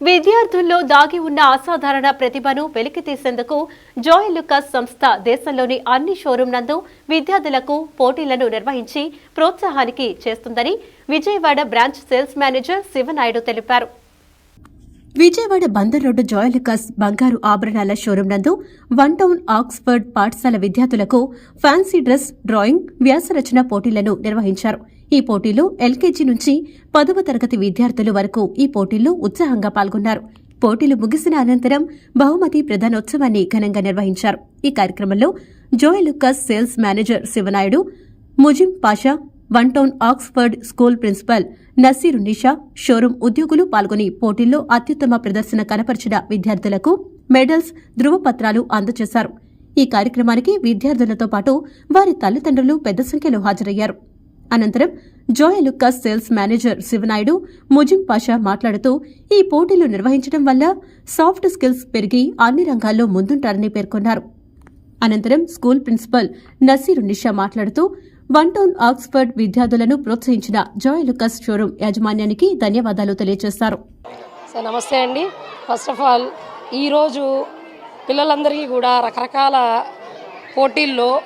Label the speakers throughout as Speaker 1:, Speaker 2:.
Speaker 1: విద్యార్థుల్లో దాగి ఉన్న అసాధారణ ప్రతిభను వెలికితీసేందుకు జోయ్ లుకాస్ సంస్థ దేశంలోని అన్ని షోరూం నందు విద్యార్థులకు పోటీలను నిర్వహించి ప్రోత్సాహానికి చేస్తుందని Vijayawada branch sales manager Sivanaidu తెలిపారు. విజయవాడ బందర్ రోడ్డు జోయలుకాస్ బంగారు ఆభరణాల షోరూం నందు వన్ టౌన్ ఆక్స్ఫర్డ్ పాఠశాల విద్యార్థులకు ఫ్యాన్సీ డ్రెస్ డ్రాయింగ్ వ్యాసరచన పోటీలను నిర్వహించారు. ఈ పోటీలో ఎల్కేజీ నుంచి పదవ తరగతి విద్యార్థుల వరకు ఈ పోటీల్లో ఉత్సాహంగా పాల్గొన్నారు. పోటీలు ముగిసిన అనంతరం బహుమతి ప్రధానోత్సవాన్ని ఘనంగా నిర్వహించారు. ఈ కార్యక్రమంలో Joyalukkas sales manager Sivanaidu Muzim Pasha one town Oxford school principal Nasiru Nisha showroom ఉద్యోగులు పాల్గొని పోటీల్లో అత్యుత్తమ ప్రదర్శన కనపరిచిన విద్యార్థులకు మెడల్స్ ధృవపత్రాలు అందజేశారు. ఈ కార్యక్రమానికి విద్యార్థులతో పాటు వారి తల్లిదండ్రులు పెద్ద సంఖ్యలో హాజరయ్యారు. అనంతరం జోయ లుక్కాస్ సేల్స్ మేనేజర్ శివనాయుడు ముజిం పాషా మాట్లాడుతూ ఈ పోటీలు నిర్వహించడం వల్ల సాఫ్ట్ స్కిల్స్ పెరిగి అన్ని రంగాల్లో ముందుంటారని పేర్కొన్నారు. అనంతరం స్కూల్ ప్రిన్సిపల్ నసీరు నిషా మాట్లాడుతూ వన్ టౌన్ ఆక్స్ఫర్డ్ విద్యార్థులను ప్రోత్సహించిన జాయ్ లుకస్ షోరూం యాజమాన్యానికి ధన్యవాదాలు తెలియజేశారు.
Speaker 2: సార్ నమస్తే అండి. ఫస్ట్ ఆఫ్ ఆల్ ఈరోజు పిల్లలందరికీ కూడా రకరకాల పోటీల్లో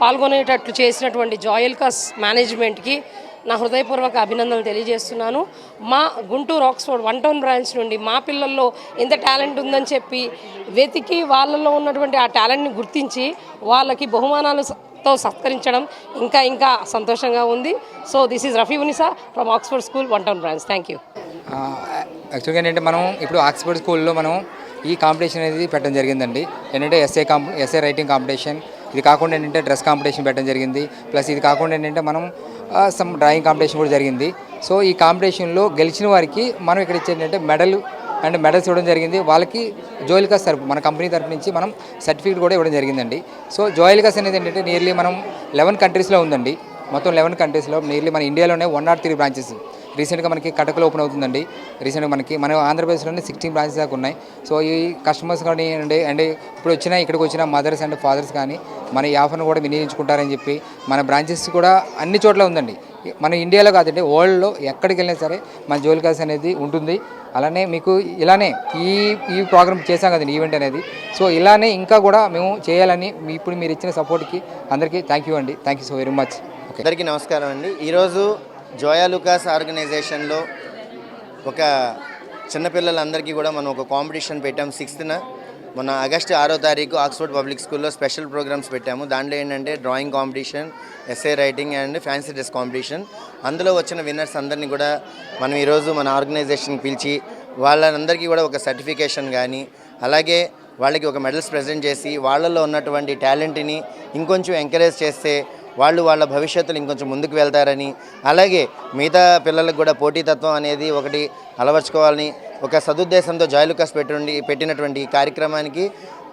Speaker 2: పాల్గొనేటట్లు చేసినటువంటి జాయల్కస్ మేనేజ్మెంట్కి నా హృదయపూర్వక అభినందనలు తెలియజేస్తున్నాను. మా Guntur Oxford one town branch నుండి మా పిల్లల్లో ఎంత టాలెంట్ ఉందని చెప్పి వెతికి వాళ్ళల్లో ఉన్నటువంటి ఆ టాలెంట్ని గుర్తించి వాళ్ళకి బహుమానాలు తో సత్కరించడం ఇంకా ఇంకా సంతోషంగా ఉంది. So this is Rafi Unisa from Oxford school one town branch thank you
Speaker 3: యాక్చువల్గా ఏంటంటే మనం ఇప్పుడు ఆక్స్ఫర్డ్ స్కూల్లో మనం ఈ కాంపిటీషన్ అనేది పెట్టడం జరిగిందండి. ఏంటంటే ఎస్ఏ కాంప ఎస్ఏ రైటింగ్ కాంపిటీషన్ ఇది కాకుండా ఏంటంటే డ్రెస్ కాంపిటీషన్ పెట్టడం జరిగింది. ప్లస్ ఇది కాకుండా ఏంటంటే మనం సమ్ డ్రాయింగ్ కాంపిటీషన్ కూడా జరిగింది. సో ఈ కాంపిటీషన్లో గెలిచిన వారికి మనం ఇక్కడ ఇచ్చే ఏంటంటే మెడల్ అండ్ మెడల్స్ ఇవ్వడం జరిగింది. వాళ్ళకి జోయిల్కాస్ తరపు మన కంపెనీ తరపు నుంచి మనం సర్టిఫికేట్ కూడా ఇవ్వడం జరిగిందండి. సో జోయిల్కాస్ అనేది ఏంటంటే నియర్లీ మనం లెవెన్ కంట్రీస్లో ఉందండి. మొత్తం లెవెన్ కంట్రీస్లో నియర్లీ మన ఇండియాలోనే వన్ నాట్ త్రీ బ్రాంచెస్ రీసెంట్గా మనకి కటకలో ఓపెన్ అవుతుందండి. రీసెంట్గా మనకి మన ఆంధ్రప్రదేశ్లోనే సిక్స్టీన్ బ్రాంచెస్ దాకా ఉన్నాయి. సో ఈ కస్టమర్స్ కానీ అండ్ అండ్ ఇప్పుడు వచ్చిన ఇక్కడికి వచ్చిన మదర్స్ అండ్ ఫాదర్స్ కానీ మన ఈ ఆఫర్ను కూడా వినియోగించుకుంటారని చెప్పి మన బ్రాంచెస్ కూడా అన్ని చోట్ల ఉందండి. మన ఇండియాలో కాదండి వరల్డ్లో ఎక్కడికి వెళ్ళినా సరే మన జోలికాస్ అనేది ఉంటుంది. అలానే మీకు ఇలానే ఈ ఈ ప్రోగ్రామ్ చేశాం కదండి ఈవెంట్ అనేది. సో ఇలానే ఇంకా కూడా మేము చేయాలని ఇప్పుడు మీరు ఇచ్చిన సపోర్ట్కి అందరికీ థ్యాంక్ యూ అండి. Thank you so very much okay
Speaker 4: అందరికీ నమస్కారం అండి. ఈరోజు జోయా లుకాస్ ఆర్గనైజేషన్లో ఒక చిన్నపిల్లలందరికీ కూడా మనం ఒక కాంపిటీషన్ పెట్టాము సిక్స్త్న మొన్న ఆగస్టు ఆరో తారీఖు ఆక్స్ఫర్డ్ పబ్లిక్ స్కూల్లో స్పెషల్ ప్రోగ్రామ్స్ పెట్టాము. దాంట్లో ఏంటంటే drawing competition essay writing and fancy dress competition. అందులో వచ్చిన విన్నర్స్ అందరినీ కూడా మనం ఈరోజు మన ఆర్గనైజేషన్కి పిలిచి వాళ్ళందరికీ కూడా ఒక సర్టిఫికేషన్ కానీ అలాగే వాళ్ళకి ఒక మెడల్స్ ప్రజెంట్ చేసి వాళ్ళల్లో ఉన్నటువంటి టాలెంట్ని ఇంకొంచెం ఎంకరేజ్ చేస్తే వాళ్ళు వాళ్ళ భవిష్యత్తులో ఇంకొంచెం ముందుకు వెళ్తారని అలాగే మిగతా పిల్లలకు కూడా పోటీతత్వం అనేది ఒకటి అలవర్చుకోవాలని ఒక సదుద్దేశంతో జాయిలుకాస్ పెట్టి పెట్టినటువంటి కార్యక్రమానికి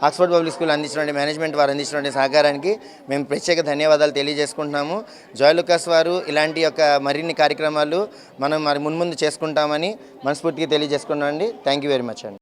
Speaker 4: ఆక్స్ఫర్డ్ పబ్లిక్ స్కూల్ అందించినటువంటి మేనేజ్మెంట్ వారు అందించినటువంటి సహకారానికి మేము ప్రత్యేక ధన్యవాదాలు తెలియజేసుకుంటున్నాము. జాయిలుకాస్ వారు ఇలాంటి యొక్క మరిన్ని కార్యక్రమాలు మనం మరి మున్ముందు చేసుకుంటామని మనస్ఫూర్తిగా తెలియజేసుకున్నామండి థ్యాంక్ యూ వెరీ మచ్ అండి.